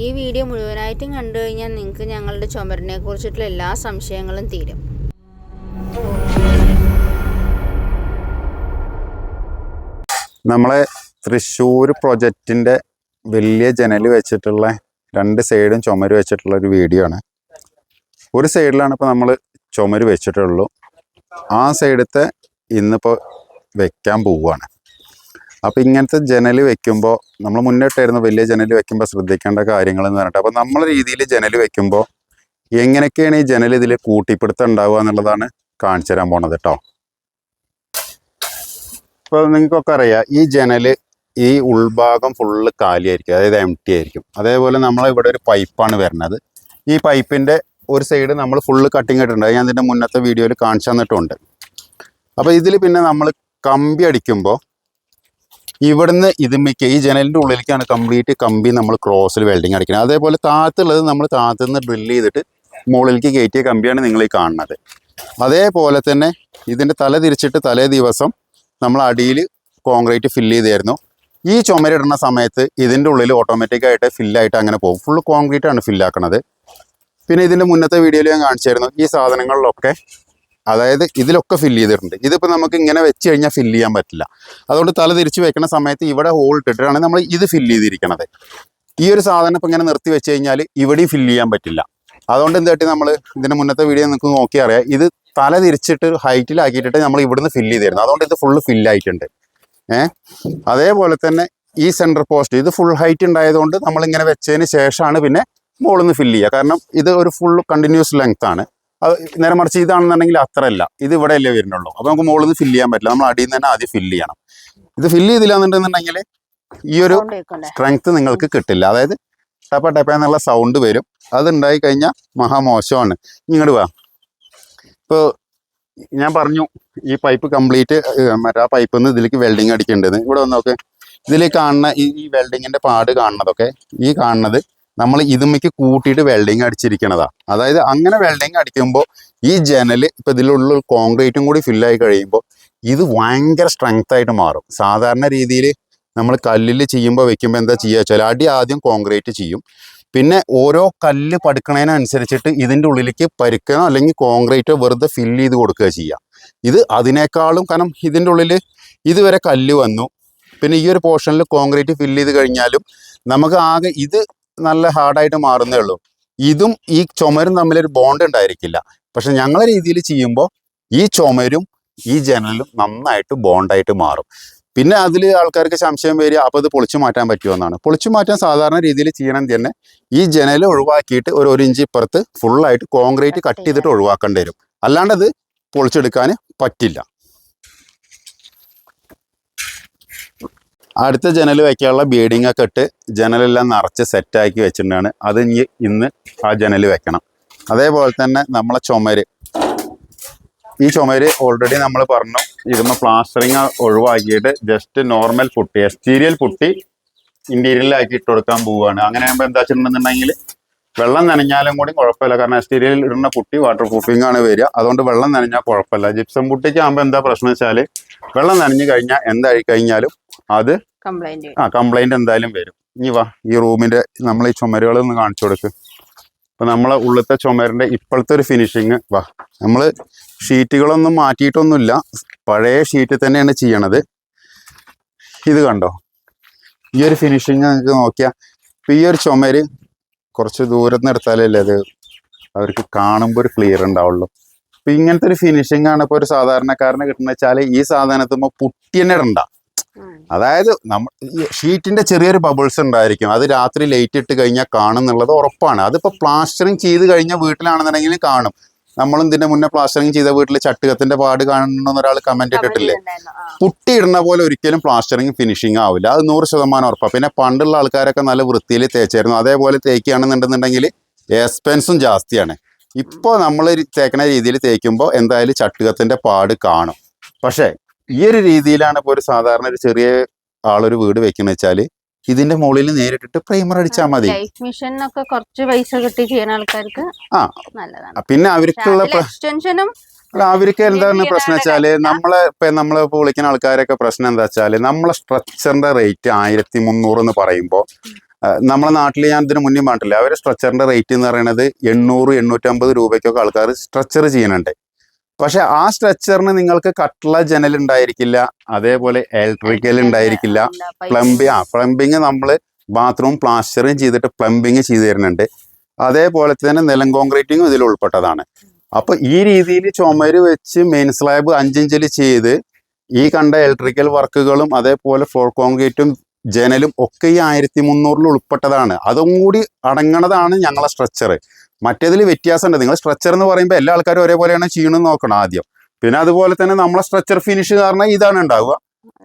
ഈ വീഡിയോ മുഴുവനായിട്ടും കണ്ടു കഴിഞ്ഞാൽ നിങ്ങൾക്ക് ഞങ്ങളുടെ ചുമരിനെ കുറിച്ചിട്ടുള്ള എല്ലാ സംശയങ്ങളും തീരും. നമ്മളെ തൃശ്ശൂർ പ്രൊജക്റ്റിന്റെ വലിയ ജനൽ വെച്ചിട്ടുള്ള രണ്ട് സൈഡും ചുമര് വെച്ചിട്ടുള്ള ഒരു വീഡിയോ ആണ്. ഒരു സൈഡിലാണ് ഇപ്പോൾ നമ്മൾ ചുമര് വെച്ചിട്ടുള്ളൂ. ആ സൈഡത്തെ ഇന്നിപ്പോൾ വെക്കാൻ പോവുകയാണ്. അപ്പോൾ ഇങ്ങനത്തെ ജനൽ വെക്കുമ്പോൾ നമ്മൾ മുന്നോട്ടായിരുന്ന വലിയ ജനൽ വെക്കുമ്പോൾ ശ്രദ്ധിക്കേണ്ട കാര്യങ്ങൾ എന്ന് പറഞ്ഞിട്ട്. അപ്പോൾ നമ്മളെ രീതിയിൽ ജനൽ വെക്കുമ്പോൾ എങ്ങനെയൊക്കെയാണ് ഈ ജനൽ ഇതിൽ കൂട്ടിപ്പിടുത്തം ഉണ്ടാവുക എന്നുള്ളതാണ് കാണിച്ചു തരാൻ പോണത് കേട്ടോ ഇപ്പോൾ നിങ്ങൾക്കൊക്കെ അറിയാം ഈ ജനൽ ഈ ഉൾഭാഗം ഫുള്ള് കാലിയായിരിക്കും അതായത് എം ടി ആയിരിക്കും. അതേപോലെ നമ്മൾ ഇവിടെ ഒരു പൈപ്പാണ് വരുന്നത്. ഈ പൈപ്പിന്റെ ഒരു സൈഡ് നമ്മൾ ഫുള്ള് കട്ടിങ് ഇട്ടിട്ടുണ്ട്. ഞാൻ ഇതിന്റെ മുന്നത്തെ വീഡിയോയിൽ കാണിച്ചു തന്നിട്ടുണ്ട്. അപ്പോൾ ഇതിൽ പിന്നെ നമ്മൾ കമ്പി അടിക്കുമ്പോൾ ഇവിടുന്ന് ഇതുമിക്ക് ഈ ജനലിന്റെ ഉള്ളിലേക്കാണ് കംപ്ലീറ്റ് കമ്പി നമ്മൾ ക്രോസിൽ വെൽഡിങ് അടിക്കുന്നത്. അതേപോലെ താത്തുള്ളത് നമ്മൾ താത്തു നിന്ന് ഡ്രില്ല് ചെയ്തിട്ട് മുകളിലേക്ക് കയറ്റിയ കമ്പിയാണ് നിങ്ങൾ ഈ കാണുന്നത്. അതേപോലെ തന്നെ ഇതിന്റെ തല തിരിച്ചിട്ട് തലേ ദിവസം നമ്മൾ അടിയിൽ കോൺക്രീറ്റ് ഫില്ല് ചെയ്തായിരുന്നു. ഈ ചുമരിടുന്ന സമയത്ത് ഇതിന്റെ ഉള്ളിൽ ഓട്ടോമാറ്റിക്കായിട്ട് ഫില്ലായിട്ട് അങ്ങനെ പോകും. ഫുൾ കോൺക്രീറ്റ് ആണ് ഫില്ലാക്കണത് പിന്നെ ഇതിന്റെ മുന്നത്തെ വീഡിയോയിൽ ഞാൻ കാണിച്ചായിരുന്നു ഈ സാധനങ്ങളിലൊക്കെ അതായത് ഇതിലൊക്കെ ഫില്ല് ചെയ്തിട്ടുണ്ട്. ഇതിപ്പോൾ നമുക്ക് ഇങ്ങനെ വെച്ച് കഴിഞ്ഞാൽ ഫില്ല് ചെയ്യാൻ പറ്റില്ല. അതുകൊണ്ട് തല തിരിച്ച് വെക്കുന്ന സമയത്ത് ഇവിടെ ഹോൾ ഇട്ടിട്ടാണ് നമ്മൾ ഇത് ഫില്ല് ചെയ്തിരിക്കണത്. ഈ ഒരു സാധനം ഇപ്പം ഇങ്ങനെ നിർത്തി വെച്ച് കഴിഞ്ഞാൽ ഇവിടെയും ഫില്ല് ചെയ്യാൻ പറ്റില്ല. അതുകൊണ്ട് എന്തായിട്ട് നമ്മൾ ഇതിന്റെ മുന്നത്തെ വീഡിയോ നിങ്ങൾക്ക് നോക്കി അറിയാം. ഇത് തല തിരിച്ചിട്ട് ഹൈറ്റിലാക്കിയിട്ടിട്ട് നമ്മൾ ഇവിടുന്ന് ഫില്ല് ചെയ്തിരുന്നു. അതുകൊണ്ട് ഇത് ഫുള്ള് ഫില്ലായിട്ടുണ്ട് ഏഹ് അതേപോലെ തന്നെ ഈ സെന്റർ പോസ്റ്റ് ഇത് ഫുൾ ഹൈറ്റ് ഉണ്ടായതുകൊണ്ട് നമ്മളിങ്ങനെ വെച്ചതിന് ശേഷമാണ് പിന്നെ മുകളിൽ നിന്ന് ഫില്ല് ചെയ്യുക കാരണം ഇത് ഒരു ഫുൾ കണ്ടിന്യൂസ് ലെങ്ത് ആണ്. അത് നേരെ മറിച്ച് ഇതാണെന്നുണ്ടെങ്കിൽ അത്രയല്ല. ഇത് ഇവിടെ അല്ലേ വരുന്നുള്ളൂ. അപ്പോൾ നമുക്ക് മുകളിൽ നിന്ന് ഫില്ല് ചെയ്യാൻ പറ്റില്ല. നമ്മൾ അടിയിൽ നിന്ന് തന്നെ ആദ്യം ഫില്ല് ചെയ്യണം. ഇത് ഫില്ല് ചെയ്തില്ല എന്നുണ്ടെന്നുണ്ടെങ്കിൽ ഈ ഒരു സ്ട്രെങ്ത് നിങ്ങൾക്ക് കിട്ടില്ല. അതായത് ടപ്പ ടപ്പ എന്നുള്ള സൗണ്ട് വരും. അത് ഉണ്ടായി കഴിഞ്ഞാൽ മഹാമോശമാണ് ഇങ്ങോട്ട് വാ. ഇപ്പോൾ ഞാൻ പറഞ്ഞു ഈ പൈപ്പ് കംപ്ലീറ്റ് മറ്റേ ആ പൈപ്പിൽ നിന്ന് ഇതിലേക്ക് വെൽഡിങ് അടിക്കേണ്ടത്. ഇവിടെ വന്നോക്കെ നോക്ക്. ഇതിൽ കാണുന്ന ഈ ഈ വെൽഡിങ്ങിന്റെ പാട് കാണുന്നതൊക്കെ ഈ കാണുന്നത് നമ്മൾ ഇതുമ്മയ്ക്ക് കൂട്ടിയിട്ട് വെൽഡിങ് അടിച്ചിരിക്കണതാ. അതായത് അങ്ങനെ വെൽഡിങ് അടിക്കുമ്പോൾ ഈ ജനൽ ഇപ്പം ഇതിലുള്ള കോൺക്രീറ്റും കൂടി ഫില്ലായി കഴിയുമ്പോൾ ഇത് ഭയങ്കര സ്ട്രെങ്ത് ആയിട്ട് മാറും. സാധാരണ രീതിയിൽ നമ്മൾ കല്ലിൽ ചെയ്യുമ്പോൾ വെക്കുമ്പോൾ എന്താ ചെയ്യുക വെച്ചാൽ അടി ആദ്യം കോൺക്രീറ്റ് ചെയ്യും. പിന്നെ ഓരോ കല്ല് പടുക്കണതിനനുസരിച്ചിട്ട് ഇതിന്റെ ഉള്ളിലേക്ക് പരുക്കനോ അല്ലെങ്കിൽ കോൺക്രീറ്റോ വെറുതെ ഫില്ല് ചെയ്ത് കൊടുക്കുക ചെയ്യുക ഇത് അതിനേക്കാളും കാരണം ഇതിന്റെ ഉള്ളിൽ ഇതുവരെ കല്ല് വന്നു. പിന്നെ ഈ ഒരു പോർഷനിൽ കോൺക്രീറ്റ് ഫില്ല് ചെയ്ത് കഴിഞ്ഞാലും നമുക്ക് ആകെ ഇത് നല്ല ഹാർഡായിട്ട് മാറുന്നേ ഉള്ളൂ. ഇതും ഈ ചുമരും തമ്മിലൊരു ബോണ്ട് ഉണ്ടായിരിക്കില്ല. പക്ഷെ ഞങ്ങളെ രീതിയിൽ ചെയ്യുമ്പോൾ ഈ ചുമരും ഈ ജനലും നന്നായിട്ട് ബോണ്ടായിട്ട് മാറും. പിന്നെ അതിൽ ആൾക്കാർക്ക് സംശയം വരിക അപ്പോൾ ഇത് പൊളിച്ചു മാറ്റാൻ പറ്റുമോ? എന്നാണ്. പൊളിച്ചു മാറ്റാൻ സാധാരണ രീതിയിൽ ചെയ്യണം തന്നെ ഈ ജനൽ ഒഴിവാക്കിയിട്ട് ഒരു ഒരു ഇഞ്ച് ഇപ്പുറത്ത് ഫുള്ളായിട്ട് കോൺക്രീറ്റ് കട്ട് ചെയ്തിട്ട് ഒഴിവാക്കേണ്ടി വരും. അല്ലാണ്ട് അത് പൊളിച്ചെടുക്കാൻ പറ്റില്ല. അടുത്ത ജനൽ വയ്ക്കാനുള്ള ബീഡിംഗ് ഒക്കെ ഇട്ട് ജനലെല്ലാം നിറച്ച് സെറ്റാക്കി വെച്ചിട്ടുണ്ടാണ്. അത് ഇനി ഇന്ന് ആ ജനൽ വെക്കണം. അതേപോലെ തന്നെ നമ്മളെ ചുമര്. ഈ ചുമര് ഓൾറെഡി നമ്മൾ പറഞ്ഞു ഇതുമ്മ പ്ലാസ്റ്ററിങ് ഒഴിവാക്കിയിട്ട് just normal putty exterior putty ഇന്റീരിയലിലാക്കി ഇട്ട് കൊടുക്കാൻ പോവുകയാണ് അങ്ങനെ ആകുമ്പോൾ എന്താ വെച്ചിട്ടുണ്ടെന്നുണ്ടെങ്കിൽ വെള്ളം നനഞ്ഞാലും കൂടി കുഴപ്പമില്ല. കാരണം എക്സ്റ്റീരിയൽ ഇടുന്ന പുട്ടി വാട്ടർ പ്രൂഫിംഗ് ആണ് വരിക. അതുകൊണ്ട് വെള്ളം നനഞ്ഞാൽ കുഴപ്പമില്ല. ജിപ്സം പുട്ടിക്ക് ആകുമ്പോൾ എന്താ പ്രശ്നം വെച്ചാൽ വെള്ളം നനഞ്ഞു കഴിഞ്ഞാൽ എന്തായി കഴിഞ്ഞാലും അത് ആ കംപ്ലൈന്റ് എന്തായാലും വരും. ഇനി വാ ഈ റൂമിന്റെ നമ്മൾ ഈ ചുമരുകൾ ഒന്ന് കാണിച്ചു കൊടുക്ക്. ഇപ്പൊ നമ്മളെ ഉള്ളത്തെ ചുമരിന്റെ ഇപ്പോഴത്തെ ഒരു ഫിനിഷിങ് വാ. നമ്മൾ ഷീറ്റുകളൊന്നും മാറ്റിയിട്ടൊന്നുമില്ല. പഴയ ഷീറ്റ് തന്നെയാണ് ചെയ്യണത്. ഇത് കണ്ടോ? ഈ ഒരു ഫിനിഷിങ് നിങ്ങൾക്ക് നോക്കിയാൽ ഇപ്പം ഈ ഒരു ചുമര് കുറച്ച് ദൂരത്ത് നിന്ന് എടുത്താലല്ലേ അത് അവർക്ക് കാണുമ്പോൾ ഒരു ക്ലിയർ ഉണ്ടാവുള്ളൂ. അപ്പൊ ഇങ്ങനത്തെ ഒരു ഫിനിഷിംഗ് ആണ് ഇപ്പോൾ ഒരു സാധാരണക്കാരന് കിട്ടുന്ന വെച്ചാൽ ഈ സാധനത്തുമ്പോൾ പുട്ടി തന്നെ ഇടണ്ട. അതായത് നമ്മൾ ഈ ഷീറ്റിന്റെ ചെറിയൊരു ബബിൾസ് ഉണ്ടായിരിക്കും. അത് രാത്രി ലൈറ്റ് ഇട്ട് കഴിഞ്ഞാൽ കാണും എന്നുള്ളത് ഉറപ്പാണ്. അതിപ്പോ പ്ലാസ്റ്ററിങ് ചെയ്ത് കഴിഞ്ഞ വീട്ടിലാണെന്നുണ്ടെങ്കിൽ കാണും. നമ്മളും ഇതിന്റെ മുന്നേ പ്ലാസ്റ്ററിങ് ചെയ്ത വീട്ടിൽ ചട്ടുകത്തിന്റെ പാട് കാണണമെന്ന് ഒരാൾ കമന്റ് ഇട്ടിട്ടില്ലേ? പുട്ടി ഇടുന്ന പോലെ ഒരിക്കലും പ്ലാസ്റ്ററിങ് ഫിനിഷിംഗ് ആവില്ല. അത് നൂറ് ശതമാനം ഉറപ്പാണ് പിന്നെ പണ്ടുള്ള ആൾക്കാരൊക്കെ നല്ല വൃത്തിയിൽ തേച്ചായിരുന്നു. അതേപോലെ തേക്കുകയാണെന്നുണ്ടെന്നുണ്ടെങ്കിൽ എക്സ്പെൻസും ജാസ്തിയാണ്. ഇപ്പോൾ നമ്മൾ തേക്കുന്ന രീതിയിൽ തേക്കുമ്പോൾ എന്തായാലും ചട്ടുകത്തിന്റെ പാട് കാണും. പക്ഷേ ഈ ഒരു രീതിയിലാണ് ഇപ്പോൾ ഒരു സാധാരണ ഒരു ചെറിയ ആളൊരു വീട് വെക്കുന്ന വെച്ചാൽ ഇതിന്റെ മുകളിൽ നേരിട്ടിട്ട് പ്രൈമർ അടിച്ചാൽ മതി. മിഷനൊക്കെ കുറച്ച് പൈസ കിട്ടി ചെയ്യുന്ന ആൾക്കാർക്ക് ആ നല്ലതാണ്. പിന്നെ അവർക്കുള്ള എക്സ്റ്റൻഷനും അല്ല അവർക്ക് എന്താണ് പ്രശ്നം വെച്ചാൽ. നമ്മളെ ഇപ്പൊ നമ്മളെ ഇപ്പൊ വിളിക്കുന്ന ആൾക്കാരൊക്കെ പ്രശ്നം എന്താ വെച്ചാൽ നമ്മളെ സ്ട്രക്ചറിന്റെ റേറ്റ് ആയിരത്തി മുന്നൂറ് എന്ന് പറയുമ്പോൾ നമ്മളെ നാട്ടിൽ ഞാൻ ഇതിന് മുന്നേ പറഞ്ഞിട്ടില്ല അവരെ സ്ട്രക്ചറിന്റെ റേറ്റ് എന്ന് പറയുന്നത് എണ്ണൂറ് എണ്ണൂറ്റമ്പത് രൂപയ്ക്കൊക്കെ ആൾക്കാർ സ്ട്രക്ചർ ചെയ്യുന്നുണ്ട്. പക്ഷെ ആ സ്ട്രക്ചറിന് നിങ്ങൾക്ക് കട്ട്ള ജനൽ ഉണ്ടായിരിക്കില്ല അതേപോലെ ഇലക്ട്രിക്കൽ ഉണ്ടായിരിക്കില്ല പ്ലംബിങ് ആ പ്ലംബിങ് നമ്മൾ ബാത്റൂം പ്ലാസ്റ്ററിങ് ചെയ്തിട്ട് പ്ലംബിങ് ചെയ്തു തരുന്നുണ്ട്. അതേപോലെ തന്നെ നിലം കോൺക്രീറ്റിങ്ങും ഇതിൽ ഉൾപ്പെട്ടതാണ്. അപ്പൊ ഈ രീതിയിൽ ചുമര് വെച്ച് മെയിൻ സ്ലാബ് അഞ്ചിഞ്ചിൽ ചെയ്ത് ഈ കണ്ട ഇലക്ട്രിക്കൽ വർക്കുകളും അതേപോലെ ഫ്ലോർ കോൺക്രീറ്റും ജനലും ഒക്കെ ഈ ആയിരത്തി മുന്നൂറിൽ ഉൾപ്പെട്ടതാണ്. അതും കൂടി അടങ്ങണതാണ് ഞങ്ങളെ സ്ട്രക്ചർ മറ്റേതിൽ വ്യത്യാസമുണ്ട്. നിങ്ങൾ സ്ട്രക്ചർ എന്ന് പറയുമ്പോൾ എല്ലാ ആൾക്കാരും ഒരേപോലെയാണ് ചെയ്യണമെന്ന് നോക്കണം ആദ്യം. പിന്നെ അതുപോലെ തന്നെ നമ്മളെ സ്ട്രക്ചർ ഫിനിഷ് കാരണം ഇതാണ് ഉണ്ടാവുക.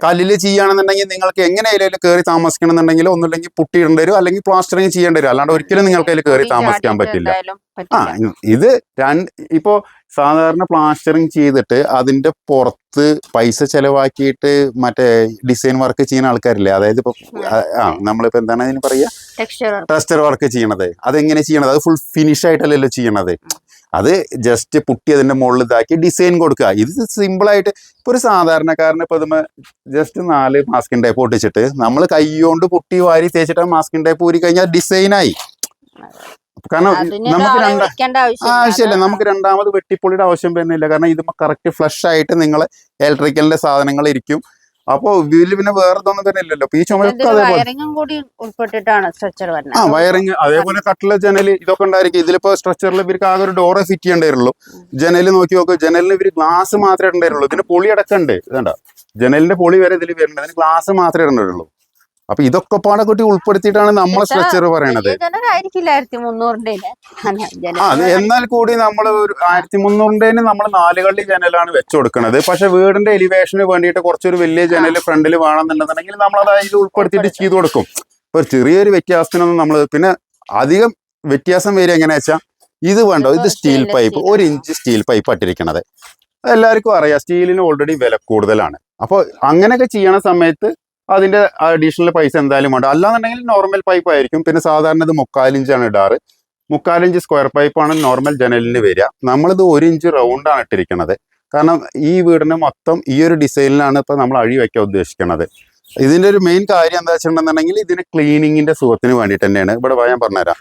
കല്ലിൽ ചെയ്യുകയാണെന്നുണ്ടെങ്കിൽ നിങ്ങൾക്ക് എങ്ങനെ അതിൽ കയറി താമസിക്കണമെന്നുണ്ടെങ്കിൽ ഒന്നുമില്ലെങ്കിൽ പുട്ടിയിടേണ്ടി വരും അല്ലെങ്കിൽ പ്ലാസ്റ്ററിങ് ചെയ്യേണ്ടി വരും. അല്ലാണ്ട് ഒരിക്കലും നിങ്ങൾക്ക് അതിൽ കയറി താമസിക്കാൻ പറ്റില്ല. ആ ഇത് രണ്ട് ഇപ്പോ സാധാരണ പ്ലാസ്റ്ററിങ് ചെയ്തിട്ട് അതിന്റെ പുറത്ത് പൈസ ചെലവാക്കിയിട്ട് മറ്റേ ഡിസൈൻ വർക്ക് ചെയ്യുന്ന ആൾക്കാരില്ലേ? അതായത് ഇപ്പൊ ആ, ആ നമ്മളിപ്പോ എന്താണ് അതിന് പറയുക ടെക്സ്ചർ ടെസ്റ്റർ വർക്ക് ചെയ്യണത്. അതെങ്ങനെ ചെയ്യണത്? അത് ഫുൾ ഫിനിഷ് ആയിട്ടല്ലല്ലോ ചെയ്യണത്. അത് ജസ്റ്റ് പുട്ടി അതിന്റെ മുകളിൽ ഇതാക്കി ഡിസൈൻ കൊടുക്കുക. ഇത് സിമ്പിൾ ആയിട്ട് ഇപ്പൊ ഒരു സാധാരണക്കാരന് ഇപ്പൊ ഇതുമ്മ ജസ്റ്റ് നാല് മാസ്കിൻ ടൈപ്പ് ഒട്ടിച്ചിട്ട് നമ്മൾ കൈകൊണ്ട് പുട്ടി വാരി തേച്ചിട്ട് മാസ്കിൻ ടൈപ്പ് ഊരി കഴിഞ്ഞാൽ ഡിസൈനായി കാരണം നമുക്ക് രണ്ടാ ആവശ്യമില്ല. നമുക്ക് രണ്ടാമത് വെട്ടിപ്പൊളിയുടെ ആവശ്യം വരുന്നില്ല. കാരണം ഇത് കറക്റ്റ് ഫ്ലഷ് ആയിട്ട് നിങ്ങൾ ഇലക്ട്രിക്കലിന്റെ സാധനങ്ങൾ ഇരിക്കും. അപ്പോൾ ഇതിൽ പിന്നെ വേറെ ഇതൊന്നും തന്നെ ഇല്ലല്ലോ. ഈ ചുമയൊക്കെ അതേപോലെ. ആ വയറിങ് അതേപോലെ കട്ടില ജനൽ ഇതൊക്കെ ഉണ്ടായിരിക്കും. ഇതിലിപ്പോ സ്ട്രക്ചറിൽ ഇവർക്ക് ആകെ ഒരു ഡോറെ ഫിറ്റ് ചെയ്യേണ്ടിരുള്ളൂ ജനൽ നോക്കി നോക്കുക ജനലിന് ഇവർ ഗ്ലാസ് മാത്രമേ ഉണ്ടായിരുന്നുള്ളൂ ഇതിന് പൊളി അടക്കണ്ടേ. ഇതണ്ട. ജനലിന്റെ പൊളി വരെ ഇതിൽ അതിന് ഗ്ലാസ് മാത്രമേ ഇടേണ്ടിരുള്ളൂ അപ്പൊ ഇതൊക്കെ പാടെ കൂട്ടി ഉൾപ്പെടുത്തിയിട്ടാണ് നമ്മളെ സ്ട്രക്ചർ പറയണത്. എന്നാൽ കൂടി നമ്മൾ ഒരു ആയിരത്തി മുന്നൂറിന്റെ നമ്മൾ നാലുകളിൽ ജനലാണ് വെച്ചു കൊടുക്കുന്നത് പക്ഷെ വീടിന്റെ എലിവേഷന് വേണ്ടിയിട്ട് കുറച്ചൊരു വലിയ ജനൽ ഫ്രണ്ടിൽ വേണമെന്നുണ്ടെന്നുണ്ടെങ്കിൽ നമ്മൾ അത് അതിൽ ഉൾപ്പെടുത്തിയിട്ട് ചെയ്തു കൊടുക്കും. ഇപ്പൊ ചെറിയൊരു വ്യത്യാസത്തിനൊന്നും നമ്മൾ പിന്നെ അധികം വ്യത്യാസം വരിക എങ്ങനെയാ വെച്ചാൽ ഇത് വേണ്ടോ ഇത് സ്റ്റീൽ പൈപ്പ്. ഒരു ഇഞ്ച് സ്റ്റീൽ പൈപ്പ് ഇട്ടിരിക്കണത്. എല്ലാവർക്കും അറിയാം സ്റ്റീലിന് ഓൾറെഡി വില കൂടുതലാണ്. അപ്പോൾ അങ്ങനെയൊക്കെ ചെയ്യണ സമയത്ത് അതിന്റെ അഡീഷണൽ പൈസ എന്തായാലും വേണ്ട. അല്ലാന്നുണ്ടെങ്കിൽ നോർമൽ പൈപ്പ് ആയിരിക്കും. പിന്നെ സാധാരണ ഇത് മുക്കാലിഞ്ചാണ് ഇടാറ്. മുക്കാലിഞ്ച് സ്ക്വയർ പൈപ്പാണ് നോർമൽ ജനലിന് വരിക. നമ്മളിത് ഒരു ഇഞ്ച് റൗണ്ടാണ് ഇട്ടിരിക്കുന്നത് കാരണം ഈ വീടിന് മൊത്തം ഈ ഒരു ഡിസൈനിലാണ് ഇപ്പൊ നമ്മൾ അഴി വയ്ക്കാൻ ഉദ്ദേശിക്കുന്നത് ഇതിന്റെ ഒരു മെയിൻ കാര്യം എന്താ വെച്ചിട്ടുണ്ടെന്നുണ്ടെങ്കിൽ ഇതിന് ക്ലീനിങ്ങിന്റെ സുഖത്തിന് വേണ്ടിയിട്ട് തന്നെയാണ്. ഇവിടെ ഞാൻ പറഞ്ഞുതരാം.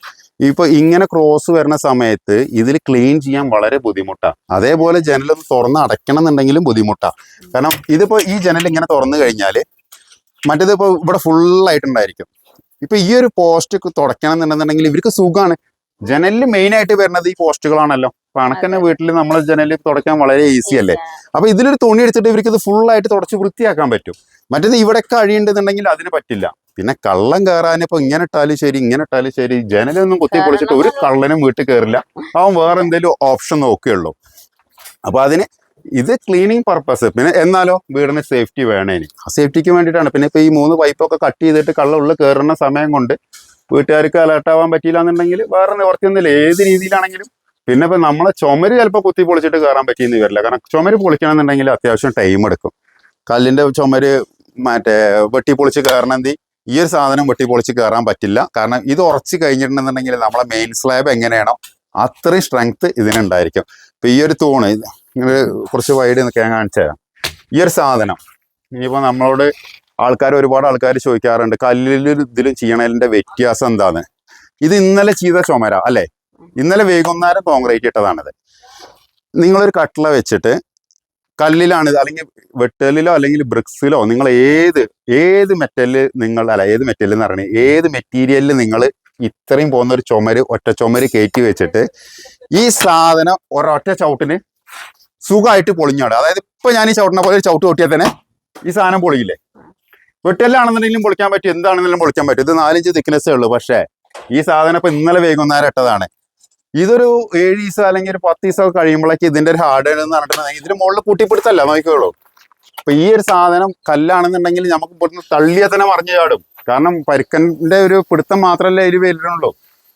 ഇപ്പൊ ഇങ്ങനെ ക്രോസ് വരുന്ന സമയത്ത് ഇതിൽ ക്ലീൻ ചെയ്യാൻ വളരെ ബുദ്ധിമുട്ടാണ് അതേപോലെ ജനലൊന്ന് തുറന്ന് അടയ്ക്കണം എന്നുണ്ടെങ്കിലും ബുദ്ധിമുട്ടാണ് കാരണം ഇതിപ്പോ ഈ ജനൽ ഇങ്ങനെ തുറന്നു കഴിഞ്ഞാൽ മറ്റേത് ഇപ്പോൾ ഇവിടെ ഫുള്ളായിട്ടുണ്ടായിരിക്കും ഇപ്പൊ ഈ ഒരു പോസ്റ്റ് തുടയ്ക്കണം എന്നുണ്ടെന്നുണ്ടെങ്കിൽ ഇവർക്ക് സുഖമാണ് ജനലിൽ മെയിൻ ആയിട്ട് വരുന്നത് ഈ പോസ്റ്റുകളാണല്ലോ. അപ്പൊ അണക്കന്നെ വീട്ടിൽ നമ്മൾ ജനലിൽ തുടയ്ക്കാൻ വളരെ ഈസി അല്ലേ? അപ്പൊ ഇതിലൊരു തുണി എടുത്തിട്ട് ഇവർക്ക് ഇത് ഫുൾ ആയിട്ട് തുടച്ച് വൃത്തിയാക്കാൻ പറ്റും. മറ്റേത് ഇവിടെയൊക്കെ അഴിയുണ്ടെന്നുണ്ടെങ്കിൽ അതിന് പറ്റില്ല. പിന്നെ കള്ളം കയറാൻ ഇപ്പൊ ഇങ്ങനെ ഇട്ടാലും ശരി ഇങ്ങനെ ഇട്ടാലും ശരി. ജനലൊന്നും കുത്തി പൊളിച്ചിട്ട് ഒരു കള്ളനും വീട്ടിൽ കയറില്ല അവൻ വേറെ എന്തെങ്കിലും ഓപ്ഷൻ നോക്കുകയുള്ളൂ. അപ്പൊ അതിന് ഇത് ക്ലീനിങ് പർപ്പസ് പിന്നെ എന്നാലോ? വീടിന് സേഫ്റ്റി വേണേന് ആ സേഫ്റ്റിക്ക് വേണ്ടിയിട്ടാണ്. പിന്നെ ഇപ്പൊ ഈ മൂന്ന് പൈപ്പൊക്കെ കട്ട് ചെയ്തിട്ട് കള്ള ഉള്ളിൽ കയറുന്ന സമയം കൊണ്ട് വീട്ടുകാർക്ക് അലർട്ട് ആവാൻ പറ്റിയില്ല എന്നുണ്ടെങ്കിൽ വേറെ നിവർത്തിയൊന്നുമില്ല. ഏത് രീതിയിലാണെങ്കിലും. പിന്നെ ഇപ്പൊ നമ്മളെ ചുമര് ചിലപ്പോൾ കുത്തി പൊളിച്ചിട്ട് കയറാൻ പറ്റിയെന്ന് വരില്ല. കാരണം ചുമര് പൊളിക്കണമെന്നുണ്ടെങ്കിൽ അത്യാവശ്യം ടൈം എടുക്കും. കല്ലിന്റെ ചുമര് മറ്റേ വെട്ടി പൊളിച്ച് കയറണമെങ്കിൽ ഈ ഒരു സാധനം വെട്ടി പൊളിച്ച് കയറാൻ പറ്റില്ല. കാരണം ഇത് ഉറച്ച് കഴിഞ്ഞിട്ടുണ്ടെന്നുണ്ടെങ്കിൽ നമ്മളെ മെയിൻ സ്ലാബ് എങ്ങനെയാണോ അത്രയും സ്ട്രെങ്ത് ഇതിനുണ്ടായിരിക്കും. ഇപ്പൊ ഈ ഒരു തൂണ് ഇങ്ങനെ കുറച്ച് വൈഡ് നിൽക്കാൻ കാണിച്ചു തരാം. ഈ ഒരു സാധനം ഇനിയിപ്പോൾ നമ്മളോട് ആൾക്കാർ ഒരുപാട് ആൾക്കാർ ചോദിക്കാറുണ്ട് കല്ലിലും ഇതിലും ചെയ്യണതിന്റെ വ്യത്യാസം എന്താണ് ഇത് ഇന്നലെ ചെയ്ത ചുമര അല്ലേ? ഇന്നലെ വൈകുന്നേരം കോൺക്രീറ്റ് ഇട്ടതാണിത്. നിങ്ങളൊരു കട്ടില വെച്ചിട്ട് കല്ലിലാണ് അല്ലെങ്കിൽ വെട്ടലിലോ അല്ലെങ്കിൽ ബ്രിക്സിലോ നിങ്ങൾ ഏത് ഏത് മെറ്റലിൽ നിങ്ങൾ അല്ല ഏത് മെറ്റലിൽ എന്ന് പറഞ്ഞു ഏത് മെറ്റീരിയലിൽ നിങ്ങൾ ഇത്രയും പോകുന്ന ഒരു ചുമര് ഒറ്റ ചുമര് കയറ്റി വെച്ചിട്ട് ഈ സാധനം ഒരൊറ്റ ചവിട്ടിന് സുഖമായിട്ട് പൊളിഞ്ഞാട്. അതായത് ഇപ്പൊ ഞാൻ ഈ ചവിട്ടിനെ പോലെ ചവിട്ട് കൊട്ടിയാൽ തന്നെ ഈ സാധനം പൊളിയില്ലേ? വെട്ടലാണെന്നുണ്ടെങ്കിലും പൊളിക്കാൻ പറ്റും. എന്താണെങ്കിലും പൊളിക്കാൻ പറ്റും. ഇത് നാലഞ്ച് തിക്നെസ്സേ ഉള്ളൂ. പക്ഷേ ഈ സാധനം ഇപ്പൊ ഇന്നലെ വൈകുന്നേരം ഇട്ടതാണ്. ഇതൊരു ഏഴ് ദിവസം അല്ലെങ്കിൽ ഒരു പത്ത് ദിവസം കഴിയുമ്പോഴേക്ക് ഇതിന്റെ ഒരു ഹാർഡ് എന്ന് പറഞ്ഞിട്ടുണ്ടെങ്കിൽ ഇതിന് മുകളിൽ കൂട്ടിപ്പിടുത്തല്ല നോക്കിക്കോളൂ. അപ്പൊ ഈ ഒരു സാധനം കല്ലാണെന്നുണ്ടെങ്കിൽ നമുക്ക് ഇവിടുന്ന് തള്ളിയാൽ തന്നെ മറിഞ്ഞു ചാടും. കാരണം പരുക്കന്റെ ഒരു പിടുത്തം മാത്രല്ലേ ഇതിൽ വരുന്നുള്ളൂ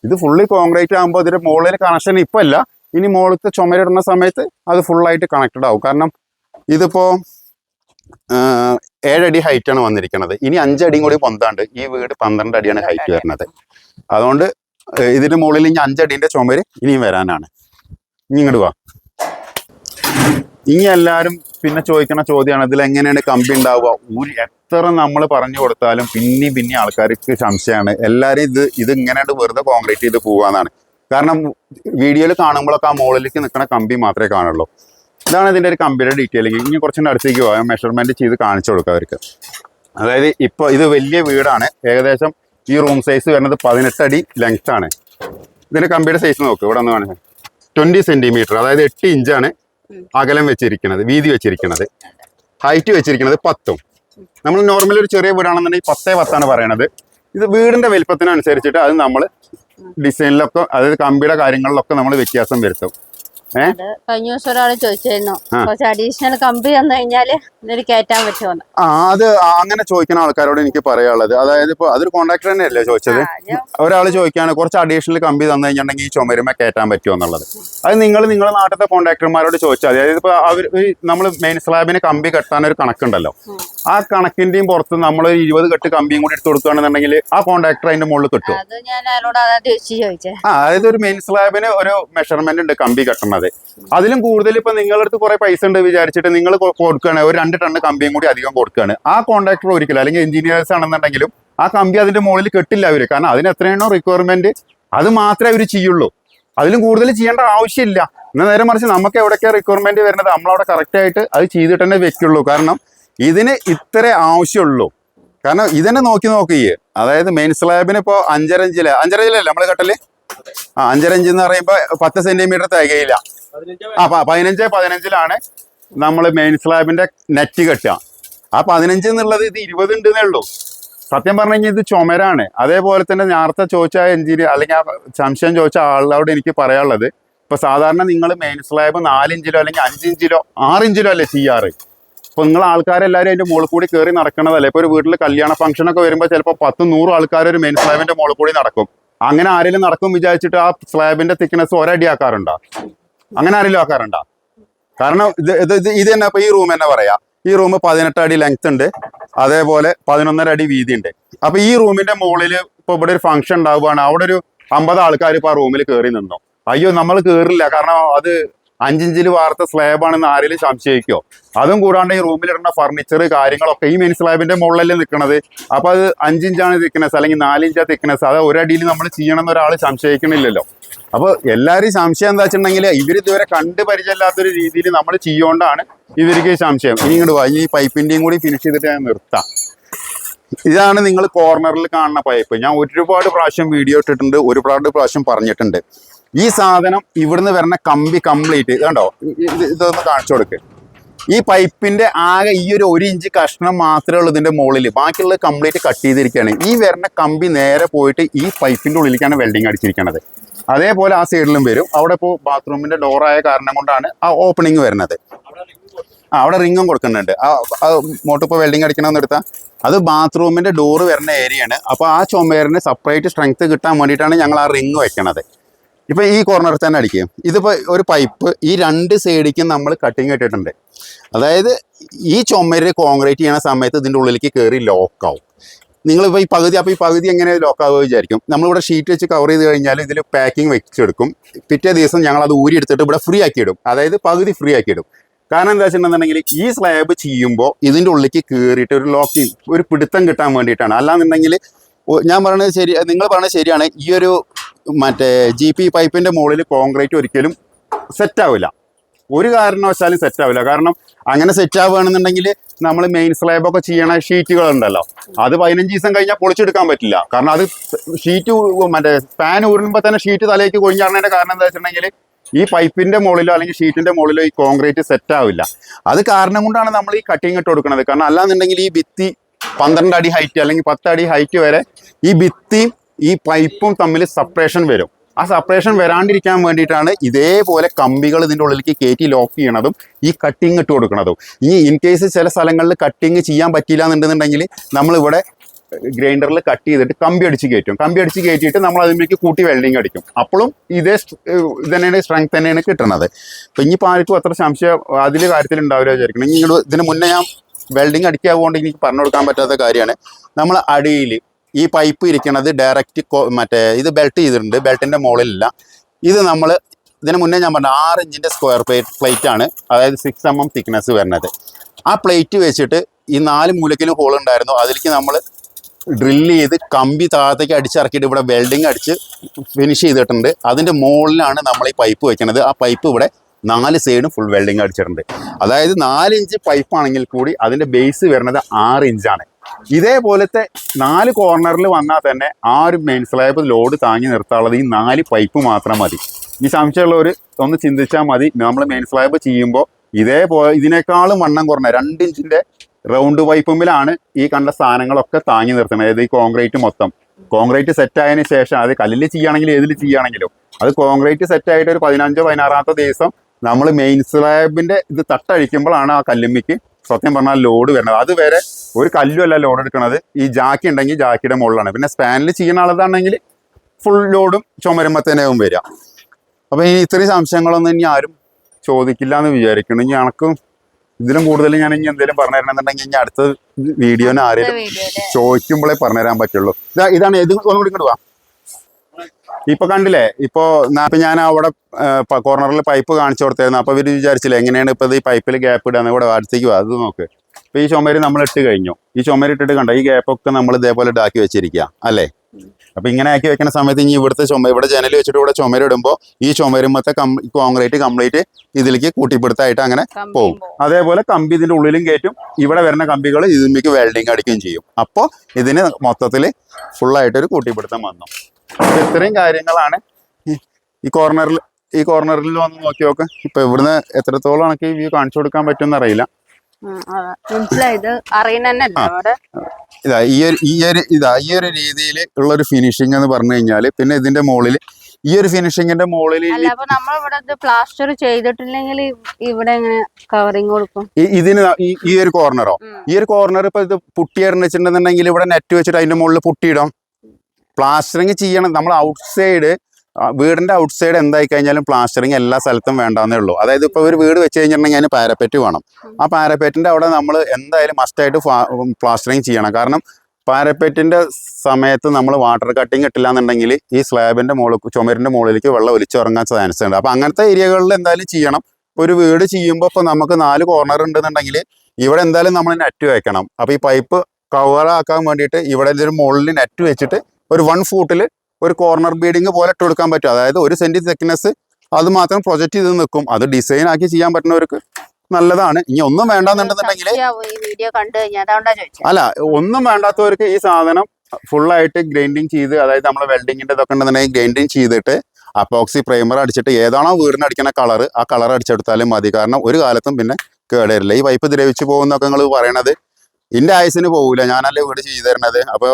ഇത് ഫുള്ളി കോൺക്രീറ്റ് ആകുമ്പോൾ ഇതിന്റെ മുകളിൽ കണക്ഷൻ ഇപ്പൊ അല്ല ഇനി മുകളിലത്തെ ചുമരിടുന്ന സമയത്ത് അത് ഫുള്ളായിട്ട് കണക്റ്റഡ് ആവും. കാരണം ഇതിപ്പോൾ ഏഴടി ഹൈറ്റ് ആണ് വന്നിരിക്കുന്നത്. ഇനി അഞ്ചടിയും കൂടി പൊന്താണ്ട് ഈ വീട് പന്ത്രണ്ട് അടിയാണ് ഹൈറ്റ് വരുന്നത്. അതുകൊണ്ട് ഇതിന് ഇതിന്റെ മുകളിൽ ഇനി അഞ്ചടിന്റെ ചുമര് ഇനിയും വരാനാണ്. ഇനി ഇങ്ങോട്ട് വാ. ഇനി എല്ലാവരും പിന്നെ ചോദിക്കുന്ന ചോദ്യമാണ് ഇതിൽ എങ്ങനെയാണ് കമ്പി ഉണ്ടാവുക? ഒരു എത്ര നമ്മൾ പറഞ്ഞു കൊടുത്താലും പിന്നെയും പിന്നെ ആൾക്കാർക്ക് സംശയമാണ്. എല്ലാവരും ഇത് ഇത് ഇങ്ങനെയാണ് വെറുതെ കോൺക്രീറ്റ് ചെയ്ത് പോവാന്നാണ്. കാരണം വീഡിയോയിൽ കാണുമ്പോഴൊക്കെ ആ മുകളിലേക്ക് നിൽക്കുന്ന കമ്പി മാത്രമേ കാണുള്ളൂ. ഇതാണ് ഇതിന്റെ ഒരു കമ്പിയുടെ ഡീറ്റെയിലിംഗ് ഇനി കുറച്ചുകൂടെ അടുത്തേക്ക് പോകാം. മെഷർമെന്റ് ചെയ്ത് കാണിച്ചു കൊടുക്കുക അവർക്ക്. അതായത് ഇപ്പോൾ ഇത് വലിയ വീടാണ്. ഏകദേശം ഈ റൂം സൈസ് വരുന്നത് പതിനെട്ട് അടി ലെങ്ത് ആണ്. ഇതിന്റെ കമ്പിയുടെ സൈസ് നോക്ക്. ഇവിടെ ഒന്ന് കാണിച്ചാൽ ട്വന്റി സെന്റിമീറ്റർ അതായത് എട്ട് ഇഞ്ചാണ് അകലം വെച്ചിരിക്കുന്നത് വീതി വെച്ചിരിക്കുന്നത്. ഹൈറ്റ് വെച്ചിരിക്കുന്നത് പത്തും. നമ്മൾ നോർമലി ഒരു ചെറിയ വീടാണെന്നുണ്ടെങ്കിൽ പത്തേ പത്താണ് പറയണത്. ഇത് വീടിന്റെ വലിപ്പത്തിനനുസരിച്ചിട്ട് അത് നമ്മൾ ഡിസൈനിലൊക്കെ അതായത് കമ്പിയുടെ കാര്യങ്ങളിലൊക്കെ നമ്മൾ വ്യത്യാസം വരുത്തും. കഴിഞ്ഞ ദിവസം ഒരാൾ ചോദിച്ചിരുന്നു. കുറച്ച് അഡീഷണൽ കമ്പി വന്നു കഴിഞ്ഞാൽ ഇതിൽ കയറ്റാൻ പറ്റുമെന്ന് ആ അത് അങ്ങനെ ചോദിക്കുന്ന ആൾക്കാരോട് എനിക്ക് പറയാനുള്ളത്. അതായത് ഇപ്പൊ അതൊരു കോൺട്രാക്ടർ തന്നെയല്ലേ ചോദിച്ചത്? ഒരാൾ ചോദിക്കാണ് കുറച്ച് അഡീഷണൽ കമ്പി തന്നു കഴിഞ്ഞിട്ടുണ്ടെങ്കിൽ ഈ ചുമരുമ കയറ്റാൻ പറ്റുമോ എന്നുള്ളത്? അത് നിങ്ങൾ നിങ്ങളുടെ നാട്ടിലത്തെ കോൺട്രാക്ടർമാരോട് ചോദിച്ചാൽ അതായത് ഇപ്പൊ അവർ നമ്മൾ മെയിൻ സ്ലാബിന് കമ്പി കെട്ടാൻ ഒരു കണക്കുണ്ടല്ലോ ആ കണക്കിന്റെയും പുറത്ത് നമ്മൾ ഇരുപത് കെട്ട് കമ്പിയും കൂടി എടുത്ത് കൊടുക്കുകയാണെന്നുണ്ടെങ്കിൽ ആ കോൺട്രാക്ടർ അതിന്റെ മുകളിൽ കിട്ടും. ആ അതായത് ഒരു മെയിൻ സ്ലാബിന് ഒരു മെഷർമെന്റ് ഉണ്ട് കമ്പി കെട്ടണത്. അതിലും കൂടുതൽ ഇപ്പൊ നിങ്ങളുടെ അടുത്ത് കുറെ പൈസ ഉണ്ട് വിചാരിച്ചിട്ട് നിങ്ങൾ കൊടുക്കുകയാണ്. ഒരു രണ്ട് ടണ്ണ് കമ്പിയും കൂടി അധികം കൊടുക്കുകയാണ്. ആ കോൺട്രാക്ടർ ഒരിക്കലും അല്ലെങ്കിൽ എഞ്ചിനീയേഴ്സ് ആണെന്നുണ്ടെങ്കിലും ആ കമ്പി അതിന്റെ മുകളിൽ കെട്ടില്ല അവർ. കാരണം അതിന് എത്രയാണോ റിക്വയർമെന്റ് അത് മാത്രമേ അവർ ചെയ്യുള്ളൂ. അതിലും കൂടുതൽ ചെയ്യേണ്ട ആവശ്യമില്ല. എന്നാൽ നേരെ മറിച്ച് നമുക്ക് എവിടെയൊക്കെ റിക്വയർമെന്റ് വരുന്നത്? നമ്മളവിടെ കറക്റ്റ് ആയിട്ട് അത് ചെയ്തിട്ട് തന്നെ വെക്കുള്ളൂ. കാരണം ഇതിന് ഇത്ര ആവശ്യമുള്ളൂ. കാരണം ഇതന്നെ നോക്കി നോക്കിയേ. അതായത് മെയിൻ സ്ലാബിന് ഇപ്പോൾ അഞ്ചരഞ്ചിൽ അഞ്ചരഞ്ചിലല്ലേ നമ്മൾ കട്ടൽ? ആ അഞ്ചരഞ്ച് എന്ന് പറയുമ്പോൾ പത്ത് സെന്റിമീറ്റർ തികയില്ല. ആ പതിനഞ്ച് പതിനഞ്ചിലാണ് നമ്മൾ മെയിൻ സ്ലാബിന്റെ നെറ്റ് കെട്ടുക. ആ പതിനഞ്ച് എന്നുള്ളത് ഇത് ഇരുപത് ഉണ്ടെന്നേ ഉള്ളൂ. സത്യം പറഞ്ഞു കഴിഞ്ഞാൽ ഇത് ചുമരാണ്. അതേപോലെ തന്നെ നേരത്തെ ചോദിച്ച എഞ്ചിനീയർ അല്ലെങ്കിൽ ആ സംശയം ചോദിച്ച ആളോട് എനിക്ക് പറയാനുള്ളത് ഇപ്പൊ സാധാരണ നിങ്ങൾ മെയിൻ സ്ലാബ് നാലിഞ്ചിലോ അല്ലെങ്കിൽ അഞ്ചിഞ്ചിലോ ആറിഞ്ചിലോ അല്ലേ ചെയ്യാറ്? ഇപ്പൊ നിങ്ങൾ ആൾക്കാരെല്ലാവരും അതിന്റെ മുകളിൽ കൂടി കയറി നടക്കണതല്ലേ? ഇപ്പൊ ഒരു വീട്ടിൽ കല്യാണ ഫംഗ്ഷൻ ഒക്കെ വരുമ്പോൾ ചിലപ്പോൾ പത്ത് നൂറ് ആൾക്കാർ ഒരു മെയിൻ സ്ലാബിന്റെ മുകളിൽ കൂടി നടക്കും. അങ്ങനെ ആരെങ്കിലും നടക്കും വിചാരിച്ചിട്ട് ആ സ്ലാബിന്റെ തിക്നെസ് ഒരടി ആക്കാറുണ്ടോ അങ്ങനെ ആരെങ്കിലും ആക്കാറുണ്ടോ? കാരണം ഇത് ഇത് ഇത് തന്നെ ഈ റൂം തന്നെ പറയാം. ഈ റൂം പതിനെട്ട് അടി ലെങ്ത് ഉണ്ട്. അതേപോലെ പതിനൊന്നര അടി വീതി ഉണ്ട്. അപ്പോൾ ഈ റൂമിന്റെ മുകളിൽ ഇപ്പൊ ഇവിടെ ഒരു ഫംഗ്ഷൻ ഉണ്ടാവുകയാണ്. അവിടെ ഒരു അമ്പത് ആൾക്കാർ ഇപ്പൊ ആ റൂമിൽ കയറി നിന്നു. അയ്യോ നമ്മൾ കയറില്ല കാരണം അത് അഞ്ചിഞ്ചിൽ വാർത്ത സ്ലാബാണെന്ന് ആരെങ്കിലും സംശയിക്കോ? അതും കൂടാണ്ട് ഈ റൂമിലിടുന്ന ഫർണിച്ചർ കാര്യങ്ങളൊക്കെ ഈ മെയിൻ സ്ലാബിന്റെ മുകളിലല്ലേ നിൽക്കുന്നത് അപ്പൊ അത് അഞ്ചിഞ്ചാണ് തിക്കനസ് അല്ലെങ്കിൽ നാലിഞ്ചാ തിക്കനസ് അത് ഒരടിയിൽ നമ്മൾ ചെയ്യണം എന്നൊരാൾ സംശയിക്കണില്ലല്ലോ. അപ്പൊ എല്ലാവരും സംശയം എന്താ വെച്ചിട്ടുണ്ടെങ്കിൽ ഇവർ ഇതുവരെ കണ്ട് പരിചയമില്ലാത്തൊരു രീതിയിൽ നമ്മൾ ചെയ്യുകൊണ്ടാണ് ഇവർക്ക് സംശയം. ഇനി ഇങ്ങോട്ട് വാ. ഈ പൈപ്പിന്റെയും കൂടി ഫിനിഷ് ചെയ്തിട്ട് ഞാൻ നിർത്താം. ഇതാണ് നിങ്ങൾ കോർണറിൽ കാണുന്ന പൈപ്പ് ഞാൻ ഒരുപാട് പ്രാവശ്യം വീഡിയോ ഇട്ടിട്ടുണ്ട് ഒരുപാട് പ്രാവശ്യം പറഞ്ഞിട്ടുണ്ട്. ഈ സാധനം ഇവിടുന്ന് വരുന്ന കമ്പി കംപ്ലീറ്റ് കണ്ടോ? ഇത് ഇതൊന്ന് കാണിച്ചു കൊടുക്ക്. ഈ പൈപ്പിന്റെ ആകെ ഈ ഒരു ഒരു ഇഞ്ച് കഷ്ണം മാത്രമേ ഉള്ളൂ ഇതിന്റെ മുകളിൽ ബാക്കിയുള്ളത് കംപ്ലീറ്റ് കട്ട് ചെയ്തിരിക്കുകയാണ്. ഈ വരുന്ന കമ്പി നേരെ പോയിട്ട് ഈ പൈപ്പിന്റെ ഉള്ളിലേക്കാണ് വെൽഡിങ് അടിച്ചിരിക്കുന്നത് അതേപോലെ ആ സൈഡിലും വരും. അവിടെ ഇപ്പോൾ ബാത്റൂമിന്റെ ഡോറായ കാരണം കൊണ്ടാണ് ആ ഓപ്പണിങ് വരുന്നത്. ആ അവിടെ റിങ്ങും കൊടുക്കുന്നുണ്ട്. ആ മോട്ടിപ്പോൾ വെൽഡിങ് അടിക്കണമെന്ന് എടുത്താൽ അത് ബാത്റൂമിന്റെ ഡോറ് വരുന്ന ഏരിയയാണ് അപ്പോൾ ആ ചുമരിന് സെപ്പറേറ്റ് സ്ട്രെങ്ത് കിട്ടാൻ വേണ്ടിയിട്ടാണ് ഞങ്ങൾ ആ റിങ് വെക്കണത്. ഇപ്പൊ ഈ കോർണർ തന്നെ അടിക്കുക ഇതിപ്പോ ഒരു പൈപ്പ് ഈ രണ്ട് സൈഡിക്കും നമ്മൾ കട്ടിങ് ഇട്ടിട്ടുണ്ട്. അതായത് ഈ ചുമര് കോൺക്രീറ്റ് ചെയ്യണ സമയത്ത് ഇതിന്റെ ഉള്ളിലേക്ക് കയറി ലോക്കാവും നിങ്ങളിപ്പോൾ ഈ പകുതി അപ്പോൾ ഈ പകുതി എങ്ങനെ ലോക്കാവുക വിചാരിക്കും. നമ്മളിവിടെ ഷീറ്റ് വെച്ച് കവർ ചെയ്ത് കഴിഞ്ഞാൽ ഇതിൽ പാക്കിംഗ് വെച്ചെടുക്കും. പിറ്റേ ദിവസം ഞങ്ങൾ അത് ഊരി എടുത്തിട്ട് ഇവിടെ ഫ്രീ ആക്കിയിടും അതായത് പകുതി ഫ്രീ ആക്കിയിടും കാരണം എന്താ വെച്ചിട്ടുണ്ടെന്നുണ്ടെങ്കിൽ ഈ സ്ലാബ് ചെയ്യുമ്പോൾ ഇതിന്റെ ഉള്ളിലേക്ക് കയറിയിട്ട് ഒരു ലോക്കിങ് ഒരു പിടുത്തം കിട്ടാൻ വേണ്ടിയിട്ടാണ്. അല്ലാന്നുണ്ടെങ്കിൽ ഞാൻ പറയുന്നത് ശരി നിങ്ങൾ പറയുന്നത് ശരിയാണ്. ഈ ഒരു മറ്റേ ജി പി പൈപ്പിന്റെ മുകളിൽ കോൺക്രീറ്റ് ഒരിക്കലും സെറ്റ് ആവില്ല. ഒരു കാരണവശാലും സെറ്റ് ആവില്ല. കാരണം അങ്ങനെ സെറ്റ് ആവുകയാണെന്നുണ്ടെങ്കിൽ നമ്മൾ മെയിൻ സ്ലാബൊക്കെ ചെയ്യണ ഷീറ്റുകൾ ഉണ്ടല്ലോ അത് പതിനഞ്ച് ദിവസം കഴിഞ്ഞാൽ പൊളിച്ചെടുക്കാൻ പറ്റില്ല. കാരണം അത് ഷീറ്റ് മറ്റേ ഫാൻ ഊരുമ്പോൾ തന്നെ ഷീറ്റ് തലയ്ക്ക് കൊഴിഞ്ഞാടുന്നതിന്റെ കാരണം എന്താ വെച്ചിട്ടുണ്ടെങ്കിൽ ഈ പൈപ്പിന്റെ മുകളിലോ അല്ലെങ്കിൽ ഷീറ്റിന്റെ മുകളിലോ ഈ കോൺക്രീറ്റ് സെറ്റ് ആവില്ല. അത് കാരണം കൊണ്ടാണ് നമ്മൾ ഈ കട്ടിങ് ഇട്ട് കൊടുക്കുന്നത് കാരണം അല്ലാന്നുണ്ടെങ്കിൽ ഈ ഭിത്തി പന്ത്രണ്ട് അടി ഹൈറ്റ് അല്ലെങ്കിൽ പത്ത് അടി ഹൈറ്റ് വരെ ഈ ഭിത്തിയും ഈ പൈപ്പും തമ്മിൽ സെപ്പറേഷൻ വരും. ആ സെപ്പറേഷൻ വരാണ്ടിരിക്കാൻ വേണ്ടിയിട്ടാണ് ഇതേപോലെ കമ്പികൾ ഇതിന്റെ ഉള്ളിലേക്ക് കയറ്റി ലോക്ക് ചെയ്യണതും ഈ കട്ടിങ് ഇട്ട് കൊടുക്കണതും. ഈ ഇൻ കേസ് ചില സ്ഥലങ്ങളിൽ കട്ടിങ് ചെയ്യാൻ പറ്റില്ല എന്നുണ്ടെന്നുണ്ടെങ്കിൽ നമ്മളിവിടെ ഗ്രൈൻഡറിൽ കട്ട് ചെയ്തിട്ട് കമ്പി അടിച്ച് കയറ്റും. കമ്പി അടിച്ച് കയറ്റിയിട്ട് നമ്മൾ അതിലേക്ക് കൂട്ടി വെൽഡിങ് അടിക്കും. അപ്പോഴും ഇതേ ഇത് തന്നെയാണ് സ്ട്രെങ്ത് തന്നെയാണ് കിട്ടുന്നത് അപ്പം ഇനി ആർക്കും അത്ര സംശയം അതിൽ കാര്യത്തിൽ ഉണ്ടാവില്ല വിചാരിക്കണം ഇനി ഇതിന് മുന്നേ ഞാൻ വെൽഡിങ് അടിക്കാവുകൊണ്ട് എനിക്ക് പറഞ്ഞു കൊടുക്കാൻ പറ്റാത്ത കാര്യമാണ്. നമ്മൾ അടിയിൽ ഈ പൈപ്പ് ഇരിക്കണത് ഡയറക്റ്റ് മറ്റേ ഇത് ബെൽറ്റ് ചെയ്തിട്ടുണ്ട്. ബെൽറ്റിന്റെ മുകളിലില്ല. ഇത് നമ്മൾ ഇതിന് മുന്നേ ഞാൻ പറഞ്ഞ ആറ് ഇഞ്ചിന്റെ സ്ക്വയർ പ്ലേറ്റ് ആണ്. അതായത് സിക്സ് എം എം തിക്നെസ് വരുന്നത്. ആ പ്ലേറ്റ് വെച്ചിട്ട് ഈ നാല് മൂലക്കിലും ഹോൾ ഉണ്ടായിരുന്നു. അതിലേക്ക് നമ്മൾ ഡ്രില്ല് ചെയ്ത് കമ്പി താഴത്തേക്ക് അടിച്ചിറക്കിയിട്ട് ഇവിടെ വെൽഡിങ് അടിച്ച് ഫിനിഷ് ചെയ്തിട്ടുണ്ട്. അതിന്റെ മുകളിലാണ് നമ്മൾ ഈ പൈപ്പ് വെക്കുന്നത് ആ പൈപ്പ് ഇവിടെ നാല് സൈഡും ഫുൾ വെൽഡിങ് അടിച്ചിട്ടുണ്ട്. അതായത് നാല് ഇഞ്ച് പൈപ്പ് ആണെങ്കിൽ കൂടി അതിന്റെ ബേസ് വരുന്നത് ആറ് ഇഞ്ചാണ് ഇതേപോലത്തെ നാല് കോർണറിൽ വന്നാൽ തന്നെ ആ ഒരു മെയിൻ സ്ലാബ് ലോഡ് താങ്ങി നിർത്താനുള്ളത് ഈ നാല് പൈപ്പ് മാത്രം മതി. ഈ സംശയമുള്ളവർ ഒന്ന് ചിന്തിച്ചാൽ മതി. നമ്മൾ മെയിൻ സ്ലാബ് ചെയ്യുമ്പോൾ ഇതേപോലെ ഇതിനേക്കാളും വണ്ണം കുറഞ്ഞ രണ്ട് ഇഞ്ചിന്റെ റൗണ്ട് പൈപ്പുമ്പിലാണ് ഈ കണ്ട സാധനങ്ങളൊക്കെ താങ്ങി നിർത്തുന്നത്. അതായത് ഈ കോൺക്രീറ്റ് മൊത്തം. കോൺക്രീറ്റ് സെറ്റ് ആയതിനു ശേഷം അത് കല്ലിൽ ചെയ്യുകയാണെങ്കിലും ഏതിൽ ചെയ്യുകയാണെങ്കിലും അത് കോൺക്രീറ്റ് സെറ്റ് ആയിട്ട് ഒരു പതിനഞ്ചോ പതിനാറാമത്തെ ദിവസം നമ്മൾ മെയിൻ സ്ലാബിന്റെ ഇത് തട്ടഴിക്കുമ്പോഴാണ് ആ കല്ലുമ്മിക്ക് സത്യം പറഞ്ഞാൽ ലോഡ് വരുന്നത്. അതുവരെ ഒരു കല്ലുമല്ല ലോഡ് എടുക്കുന്നത് ഈ ജാക്കി ഉണ്ടെങ്കിൽ ജാക്കിയുടെ മുകളിലാണ്. പിന്നെ സ്പാനിൽ ചെയ്യുന്ന ആളതാണെങ്കിൽ ഫുൾ ലോഡും ചുമരുമ്പത്തേനാവും വരിക. അപ്പോൾ ഈ ഇത്രയും സംശയങ്ങളൊന്നും ഇനി ആരും ചോദിക്കില്ല എന്ന് വിചാരിക്കുന്നു. ഇനി എനക്കും ഇതിലും കൂടുതൽ ഞാൻ ഇനി എന്തെങ്കിലും പറഞ്ഞു തരണമെന്നുണ്ടെങ്കിൽ ഇനി അടുത്ത വീഡിയോനെ ആരെങ്കിലും ചോദിക്കുമ്പോഴേ പറഞ്ഞു പറഞ്ഞുതരാൻ പറ്റുള്ളൂ. ഇതാണ് ഏത് ഒന്നുകൂടി ഇങ്ങോട്ട് വാ. ഇപ്പൊ കണ്ടില്ലേ? ഇപ്പോ ഞാൻ അവിടെ കോർണറിൽ പൈപ്പ് കാണിച്ചു കൊടുത്തായിരുന്നു. അപ്പൊ ഇവർ വിചാരിച്ചില്ല എങ്ങനെയാണ് ഇപ്പൊ ഈ പൈപ്പിൽ ഗ്യാപ്പ് ഇടാന്ന്? ഇവിടെ അടുത്തേക്ക് അത് നോക്ക്. ഇപ്പൊ ഈ ചുമരി നമ്മൾ ഇട്ട് കഴിഞ്ഞു. ഈ ചുമര് ഇട്ടിട്ട് കണ്ടോ? ഈ ഗ്യാപ്പൊക്കെ നമ്മൾ ഇതേപോലെ ഇടാക്കി വെച്ചിരിക്കുക അല്ലേ? അപ്പൊ ഇങ്ങനെ ആക്കി വെക്കുന്ന സമയത്ത് ഇനി ഇവിടുത്തെ ചുമ ഇവിടെ ജനൽ വെച്ചിട്ട് ഇവിടെ ചുമര് ഇടുമ്പോൾ ഈ ചുമരുമത്തെ കോൺക്രീറ്റ് കംപ്ലീറ്റ് ഇതിലേക്ക് കൂട്ടിപ്പിടുത്തായിട്ട് അങ്ങനെ പോവും. അതേപോലെ കമ്പി ഇതിന്റെ ഉള്ളിലും കയറ്റും. ഇവിടെ വരുന്ന കമ്പികൾ ഇതിലേക്ക് വെൽഡിങ് അടിക്കുകയും ചെയ്യും. അപ്പോൾ ഇതിന് മൊത്തത്തിൽ ഫുള്ളായിട്ടൊരു കൂട്ടിപ്പിടുത്തം വന്നു. ഇത്രയും കാര്യങ്ങളാണ്. ഈ- കോർണറിൽ ഈ കോർണറിൽ വന്ന് നോക്കി നോക്ക്. ഇപ്പൊ ഇവിടുന്ന് എത്രത്തോളം എനിക്ക് ഈ വ്യൂ കാണിച്ചു കൊടുക്കാൻ പറ്റുമെന്ന് അറിയില്ല. ഇത് ഈ ഒരു ഈ ഒരു ഇതാ ഈ ഒരു രീതിയിൽ ഉള്ള ഒരു ഫിനിഷിംഗ് എന്ന് പറഞ്ഞു കഴിഞ്ഞാൽ പിന്നെ ഇതിന്റെ മുകളിൽ ഈ ഒരു ഫിനിഷിംഗിന്റെ മുകളിൽ പ്ലാസ്റ്റർ ചെയ്തിട്ടില്ലെങ്കിൽ ഇവിടെ കവറിങ് കൊടുക്കും? ഇതിന് ഈ ഒരു കോർണറോ. ഈ ഒരു കോർണർ ഇപ്പൊ ഇത് പുട്ടി വെച്ചിട്ടുണ്ടെന്നുണ്ടെങ്കിൽ ഇവിടെ നെറ്റ് വെച്ചിട്ട് അതിന്റെ മുകളിൽ പുട്ടിയിടാം. പ്ലാസ്റ്ററിങ് ചെയ്യണം. നമ്മൾ ഔട്ട്സൈഡ് വീടിന്റെ ഔട്ട് സൈഡ് എന്തായി കഴിഞ്ഞാലും പ്ലാസ്റ്ററിങ് എല്ലാ സ്ഥലത്തും വേണ്ടാന്നേ ഉള്ളൂ. അതായത് ഇപ്പൊ ഒരു വീട് വെച്ച് കഴിഞ്ഞിട്ടുണ്ടെങ്കിൽ അതിന് പാരപ്പറ്റ് വേണം. ആ പാരപ്പെറ്റിന്റെ അവിടെ നമ്മൾ എന്തായാലും മസ്റ്റായിട്ട് പ്ലാസ്റ്ററിങ് ചെയ്യണം. കാരണം പാരപ്പെറ്റിന്റെ സമയത്ത് നമ്മൾ വാട്ടർ കട്ടിങ് ഇട്ടില്ല എന്നുണ്ടെങ്കിൽ ഈ സ്ലാബിന്റെ മുകളിൽ ചുമരിന്റെ മുകളിലേക്ക് വെള്ളം ഒലിച്ചിറങ്ങാൻ ചാൻസ് ഉണ്ട്. അപ്പോൾ അങ്ങനത്തെ ഏരിയകളിൽ എന്തായാലും ചെയ്യണം. ഒരു വീട് ചെയ്യുമ്പോൾ ഇപ്പൊ നമുക്ക് നാല് കോർണർ ഉണ്ടെന്നുണ്ടെങ്കിൽ ഇവിടെ എന്തായാലും നമ്മൾ നെറ്റ് വെക്കണം. അപ്പോൾ ഈ പൈപ്പ് കവറാക്കാൻ വേണ്ടിയിട്ട് ഇവിടെ ഒരു മുകളിൽ നെറ്റ് വെച്ചിട്ട് ഒരു വൺ ഫൂട്ടിൽ ഒരു കോർണർ ബീഡിങ് പോലെ ഇട്ട് കൊടുക്കാൻ പറ്റും. അതായത് ഒരു സെന്റി തിക്നെസ് അത് മാത്രം പ്രൊജക്റ്റ് ചെയ്ത് നിൽക്കും. അത് ഡിസൈൻ ആക്കി ചെയ്യാൻ പറ്റുന്നവർക്ക് നല്ലതാണ്. ഇനി ഒന്നും വേണ്ടെന്നുണ്ടെന്നുണ്ടെങ്കിൽ അല്ല ഒന്നും വേണ്ടാത്തവർക്ക് ഈ സാധനം ഫുള്ളായിട്ട് ഗ്രൈൻഡിങ് ചെയ്ത് അതായത് നമ്മൾ വെൽഡിങ്ങിന്റെ ഇതൊക്കെ ഉണ്ടെന്നുണ്ടെങ്കിൽ ഗ്രൈൻഡിങ് ചെയ്തിട്ട് അപ്പോക്സി പ്രൈമർ അടിച്ചിട്ട് ഏതാണോ വീടിന് അടിക്കുന്ന കളർ ആ കളർ അടിച്ചെടുത്താലും മതി. കാരണം ഒരു കാലത്തും പിന്നെ കേടരില്ല. ഈ വൈപ്പ് ദ്രവിച്ചു പോകുന്നൊക്കെ നിങ്ങൾ പറയണത് എന്റെ ആയുസിന് പോകില്ല ഞാനല്ലേ വീട് ചെയ്തു തരണത്? അപ്പോൾ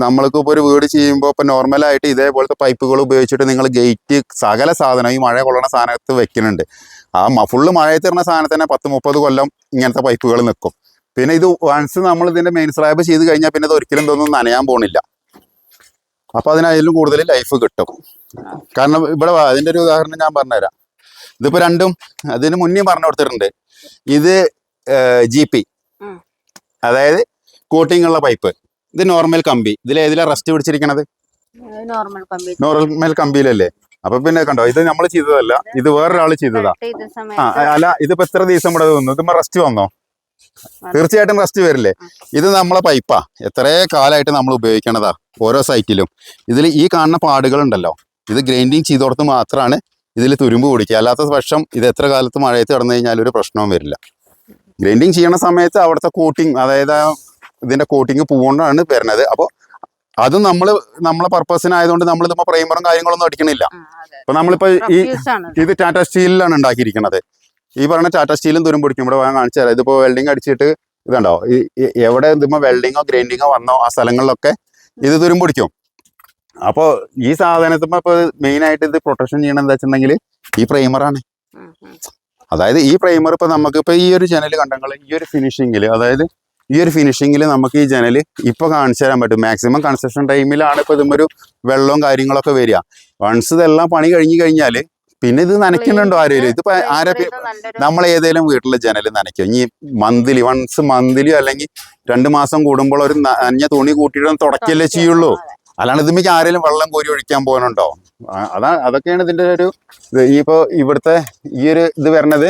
നമ്മൾക്ക് ഇപ്പോൾ ഒരു വീട് ചെയ്യുമ്പോൾ ഇപ്പോൾ നോർമലായിട്ട് ഇതേപോലത്തെ പൈപ്പുകൾ ഉപയോഗിച്ചിട്ട് നിങ്ങൾ ഗേറ്റ് സകല സാധനം ഈ മഴ കൊള്ളണ സാധനത്ത് വെക്കുന്നുണ്ട്. ആ ഫുള്ള് മഴയത്ത് തീർന്ന സാധനത്തിന് പത്ത് മുപ്പത് കൊല്ലം ഇങ്ങനത്തെ പൈപ്പുകൾ നിൽക്കും പിന്നെ ഇത് വൺസ് നമ്മൾ ഇതിന്റെ മെയിൻ സ്ലാബ് ചെയ്ത് കഴിഞ്ഞാൽ പിന്നെ ഇത് ഒരിക്കലും ഇതൊന്നും നനയാൻ പോണില്ല. അപ്പോൾ അതിനതിലും കൂടുതൽ ലൈഫ് കിട്ടും. കാരണം ഇവിടെ അതിന്റെ ഒരു ഉദാഹരണം ഞാൻ പറഞ്ഞുതരാം. ഇതിപ്പോൾ രണ്ടും അതിന് മുന്നേ പറഞ്ഞു കൊടുത്തിട്ടുണ്ട്. ഇത് ജി പി അതായത് കോട്ടിങ്ങുള്ള പൈപ്പ് ഇത് നോർമൽ കമ്പി. ഇതിൽ ഏതിലാ റസ്റ്റ് പിടിച്ചിരിക്കണത്? നോർമൽ കമ്പി നോർമൽ കമ്പിയിലല്ലേ? അപ്പൊ പിന്നെ കണ്ടോ ഇത് നമ്മൾ ചെയ്തതല്ല ഇത് വേറൊരാൾ ചെയ്തതാ. ചെയ്ത ആ അല്ല ഇതിപ്പോ എത്ര ദിവസം ഇവിടെ വന്നു ഇതിപ്പോ റസ്റ്റ് വന്നോ? തീർച്ചയായിട്ടും റസ്റ്റ് വരില്ലേ? ഇത് നമ്മളെ പൈപ്പാ എത്രേ കാലമായിട്ട് നമ്മൾ ഉപയോഗിക്കണതാ ഓരോ സൈറ്റിലും ഇതിൽ ഈ കാണുന്ന പാടുകൾ ഉണ്ടല്ലോ ഇത് ഗ്രൈൻഡിങ് ചെയ്തോടത്ത് മാത്രമാണ് ഇതിൽ തുരുമ്പ് പിടിക്കുക. അല്ലാത്ത പക്ഷം ഇത് എത്ര കാലത്ത് മഴയത്ത് കിടന്നു കഴിഞ്ഞാൽ ഒരു പ്രശ്നവും വരില്ല. ഗ്രൈൻഡിങ് ചെയ്യണ സമയത്ത് അവിടുത്തെ കോട്ടിങ് അതായത് ആ ഇതിന്റെ കോട്ടിങ് പോകൊണ്ടാണ് വരുന്നത്. അപ്പോൾ അത് നമ്മൾ നമ്മളെ പർപ്പസിനായതുകൊണ്ട് നമ്മൾ ഇതിപ്പോ പ്രൈമറും കാര്യങ്ങളൊന്നും അടിക്കണില്ല. അപ്പൊ നമ്മളിപ്പോ ഈ ഇത്. ടാറ്റാ സ്റ്റീലിലാണ് ഉണ്ടാക്കിയിരിക്കുന്നത് ഈ പറഞ്ഞ ടാറ്റാ സ്റ്റീലും തുരും പിടിക്കും. ഇവിടെ കാണിച്ചു തരാം. ഇതിപ്പോ വെൽഡിങ് അടിച്ചിട്ട് ഇതുണ്ടോ? ഈ എവിടെ ഇതുമ്പോ വെൽഡിങ്ങോ ഗ്രൈൻഡിങ്ങോ വന്നോ ആ സ്ഥലങ്ങളിലൊക്കെ ഇത് തുരും പിടിക്കും. അപ്പോൾ ഈ സാധനത്തുമ്പോ ഇപ്പൊ മെയിൻ ആയിട്ട് ഇത് പ്രൊട്ടക്ഷൻ ചെയ്യണം എന്താ വെച്ചിട്ടുണ്ടെങ്കിൽ ഈ പ്രൈമറാണ്. അതായത് ഈ പ്രൈമർ ഇപ്പൊ നമുക്ക് ഇപ്പൊ ഈ ഒരു ചാനൽ കണ്ടെങ്കിൽ ഈ ഒരു ഫിനിഷിങ്ങിൽ അതായത് ഈ ഒരു ഫിനിഷിങ്ങിൽ നമുക്ക് ഈ ജനൽ ഇപ്പോൾ കാണിച്ചു തരാൻ പറ്റും. മാക്സിമം കൺസ്ട്രക്ഷൻ ടൈമിലാണ് ഇപ്പോൾ ഇതുമൊരു വെള്ളവും കാര്യങ്ങളൊക്കെ വരിക. വൺസ് ഇതെല്ലാം പണി കഴിഞ്ഞു കഴിഞ്ഞാൽ പിന്നെ ഇത് നനയ്ക്കുന്നുണ്ടോ ആരെയും ഇതിപ്പോ ആരെ ഇത് നമ്മൾ ഏതെങ്കിലും വീട്ടിലെ ജനൽ നനയ്ക്കും. ഇനി മന്ത്ലി വൺസ് മന്ത്ലി അല്ലെങ്കിൽ രണ്ട് മാസം കൂടുമ്പോൾ ഒരു നനഞ്ഞ തുണി കൂട്ടിയിട്ട് തുടക്കല്ലേ ചെയ്യുള്ളൂ. അല്ലാണ്ട് ഇതിലേക്ക് ആരെങ്കിലും വെള്ളം കോരി ഒഴിക്കാൻ പോകുന്നുണ്ടോ അതാ അതൊക്കെയാണ് ഇതിന്റെ ഒരു ഇപ്പോൾ ഇവിടുത്തെ ഈ ഒരു ഇത് വരണത്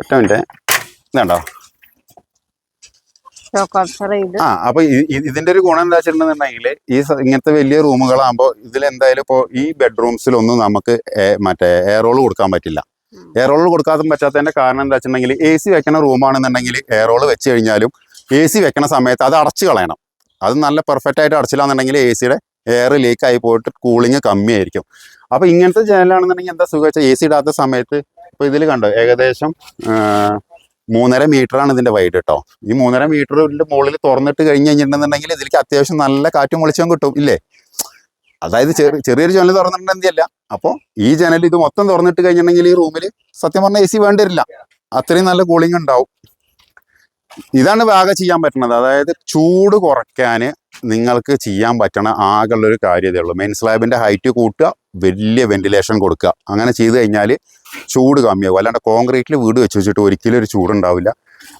ഒറ്റ മിനിറ്റ്. ഇതുണ്ടോ? ആ അപ്പൊ ഇതിന്റെ ഒരു ഗുണം എന്താ വെച്ചിട്ടുണ്ടെന്നുണ്ടെങ്കിൽ ഈ ഇങ്ങനത്തെ വലിയ റൂമുകളാകുമ്പോൾ ഇതിൽ എന്തായാലും ഇപ്പോൾ ഈ ബെഡ്റൂംസിലൊന്നും നമുക്ക് മറ്റേ എയർ റോൾ കൊടുക്കാൻ പറ്റില്ല. റോൾ കൊടുക്കാതെ പറ്റാത്തതിന്റെ കാരണം എന്താ വെച്ചിട്ടുണ്ടെങ്കിൽ എ സി വെക്കണ റൂമാണെന്നുണ്ടെങ്കിൽ എയർ റോൾ വെച്ച് കഴിഞ്ഞാലും എ സി വെക്കണ സമയത്ത് അത് അടച്ചു കളയണം. അത് നല്ല പെർഫെക്റ്റ് ആയിട്ട് അടച്ചില്ലാന്നുണ്ടെങ്കിൽ എ സിയുടെ എയർ ലീക്ക് ആയി പോയിട്ട് കൂളിംഗ് കമ്മിയായിരിക്കും. അപ്പൊ ഇങ്ങനത്തെ ജനലാണെന്നുണ്ടെങ്കിൽ എന്താ സുഖം വെച്ചാൽ എ സി ഇടാത്ത സമയത്ത് ഇപ്പൊ ഇതിൽ കണ്ടോ? ഏകദേശം മൂന്നര ആണ് ഇതിന്റെ വൈഡ് കേട്ടോ ഈ മൂന്നര മീറ്ററിന്റെ മുകളിൽ തുറന്നിട്ട് കഴിഞ്ഞ് കഴിഞ്ഞിട്ടുണ്ടെന്നുണ്ടെങ്കിൽ ഇതിലേക്ക് അത്യാവശ്യം നല്ല കാറ്റും വെളിച്ചവും കിട്ടും ഇല്ലേ? അതായത് ചെറിയ ചെറിയൊരു ജനൽ തുറന്നിട്ടുണ്ടെങ്കിൽ അല്ല അപ്പോൾ ഈ ജനൽ ഇത് മൊത്തം തുറന്നിട്ട് കഴിഞ്ഞിട്ടുണ്ടെങ്കിൽ ഈ റൂമിൽ സത്യം പറഞ്ഞാൽ എ സി വേണ്ടി വരില്ല അത്രയും നല്ല കൂളിംഗ് ഉണ്ടാവും. ഇതാണ് ആകെ ചെയ്യാൻ പറ്റുന്നത് അതായത് ചൂട് കുറയ്ക്കാൻ നിങ്ങൾക്ക് ചെയ്യാൻ പറ്റണ ആകെയുള്ള ഒരു ഇതേ ഉള്ളൂ. മെയിൻ സ്ലാബിന്റെ ഹൈറ്റ് കൂട്ടുക വലിയ വെന്റിലേഷൻ കൊടുക്കുക. അങ്ങനെ ചെയ്ത് കഴിഞ്ഞാൽ ചൂട് കമ്മിയാകും. അല്ലാണ്ട് കോൺക്രീറ്റിൽ വീട് വെച്ച് വെച്ചിട്ട് ഒരിക്കലും ഒരു ചൂടുണ്ടാവില്ല.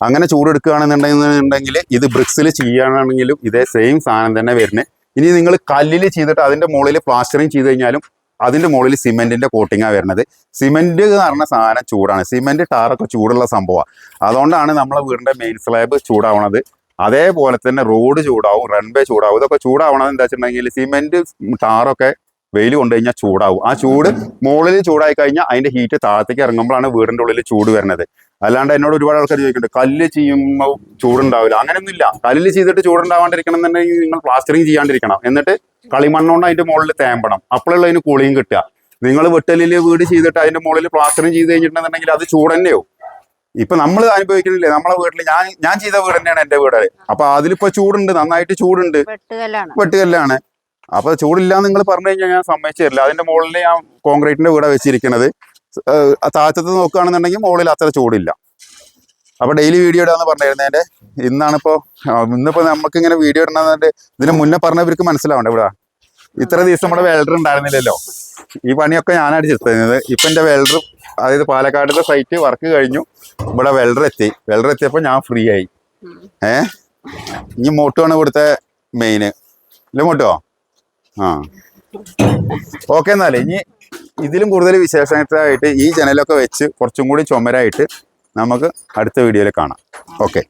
അങ്ങനെ ചൂടെടുക്കുകയാണെന്നുണ്ടെന്നുണ്ടെങ്കിൽ ഇത് ബ്രിക്സിൽ ചെയ്യുകയാണെങ്കിലും ഇതേ സെയിം സാധനം തന്നെ വരുന്നത് ഇനി നിങ്ങൾ കല്ലിൽ ചെയ്തിട്ട് അതിന്റെ മുകളിൽ പ്ലാസ്റ്ററിങ് ചെയ്ത് കഴിഞ്ഞാലും അതിന്റെ മുകളിൽ സിമെന്റിന്റെ കോട്ടിങ്ങാണ് വരുന്നത്. സിമെന്റ് പറഞ്ഞ സാധനം ചൂടാണ്. സിമെന്റ് ടാറൊക്കെ ചൂടുള്ള സംഭവമാണ് അതുകൊണ്ടാണ് നമ്മളെ വീടിന്റെ മെയിൻ സ്ലാബ് ചൂടാവണത്. അതേപോലെ തന്നെ റോഡ് ചൂടാവും റൺവേ ചൂടാവും. ഇതൊക്കെ ചൂടാവണത് എന്താ വെച്ചിട്ടുണ്ടെങ്കിൽ സിമെന്റ് ടാറൊക്കെ വെയിൽ കൊണ്ടു കഴിഞ്ഞാൽ ചൂടാവും. ആ ചൂട് മുകളിൽ ചൂടായി കഴിഞ്ഞാൽ അതിന്റെ ഹീറ്റ് താഴത്തേക്ക് ഇറങ്ങുമ്പോഴാണ് വീടിന്റെ ഉള്ളിൽ ചൂട് വരുന്നത്. അല്ലാണ്ട് എന്നോട് ഒരുപാട് ആൾക്കാർ ചോദിക്കുന്നുണ്ട് കല്ല് ചെയ്യുമ്പോൾ ചൂടുണ്ടാവില്ല? അങ്ങനെയൊന്നുമില്ല. കല്ല് ചെയ്തിട്ട് ചൂടുണ്ടാവാണ്ടിരിക്കണം എന്നുണ്ടെങ്കിൽ നിങ്ങൾ പ്ലാസ്റ്ററിങ് ചെയ്യാണ്ടിരിക്കണം. എന്നിട്ട് കളിമണ്ണുകൊണ്ട് അതിന്റെ മുകളിൽ തേമ്പണം. അപ്പോഴുള്ള അതിന് കൂളിയും കിട്ടുക. നിങ്ങൾ വെട്ടലിൽ വീട് ചെയ്തിട്ട് അതിന്റെ മുകളിൽ പ്ലാസ്റ്ററിങ് ചെയ്ത് കഴിഞ്ഞിട്ടുണ്ടെന്നുണ്ടെങ്കിൽ അത് ചൂട് തന്നെയാവും. ഇപ്പൊ നമ്മൾ അനുഭവിക്കുന്നില്ലേ? നമ്മളെ വീട്ടിൽ ഞാൻ ഞാൻ ചെയ്ത വീട് തന്നെയാണ് എന്റെ വീട്. അപ്പൊ അതിലിപ്പോ ചൂടുണ്ട്. നന്നായിട്ട് ചൂടുണ്ട്. വെട്ടുകല്ലാണ്. വെട്ടുകല്ലാണ് അപ്പൊ ചൂടില്ല നിങ്ങൾ പറഞ്ഞു കഴിഞ്ഞാൽ ഞാൻ സമ്മതിച്ചു തരില്ല അതിന്റെ മുകളിൽ ഞാൻ കോൺക്രീറ്റിന്റെ വീട വെച്ചിരിക്കുന്നത് താഴത്തത് നോക്കുകയാണെന്നുണ്ടെങ്കിൽ മുകളിൽ അത്ര ചൂടില്ല. അപ്പൊ ഡെയിലി വീഡിയോ ഇടാന്ന് പറഞ്ഞിരുന്നതിന്റെ ഇന്നാണിപ്പോ ഇന്നിപ്പോ നമുക്ക് ഇങ്ങനെ വീഡിയോ ഇടണമെന്നുണ്ട് ഇതിന് മുന്നേ പറഞ്ഞവർക്ക് മനസ്സിലാവണ്ട ഇവിടെ. ഇത്ര ദിവസം നമ്മുടെ വെൽഡർ ഉണ്ടായിരുന്നില്ലല്ലോ. ഈ പണിയൊക്കെ ഞാനാണ് ചെയ്തത് ഇപ്പൊ എന്റെ വെൽഡർ അതായത് പാലക്കാടിന്റെ സൈറ്റ് വർക്ക് കഴിഞ്ഞു. ഇവിടെ വെൽഡർ എത്തി. വെൽഡർ എത്തിയപ്പോ ഞാൻ ഫ്രീ ആയി. ഏഹ്? ഇനി മോട്ടുവാണ് ഇവിടുത്തെ മെയിന് ഇല്ല മോട്ടോ? ആ. ഓക്കെ എന്നാലേ ഇനി ഇതിലും കൂടുതൽ വിശേഷമായിട്ട് ഈ ചാനലൊക്കെ വെച്ച് കുറച്ചും കൂടി ചുമരായിട്ട് നമുക്ക് അടുത്ത വീഡിയോയിൽ കാണാം. ഓക്കെ.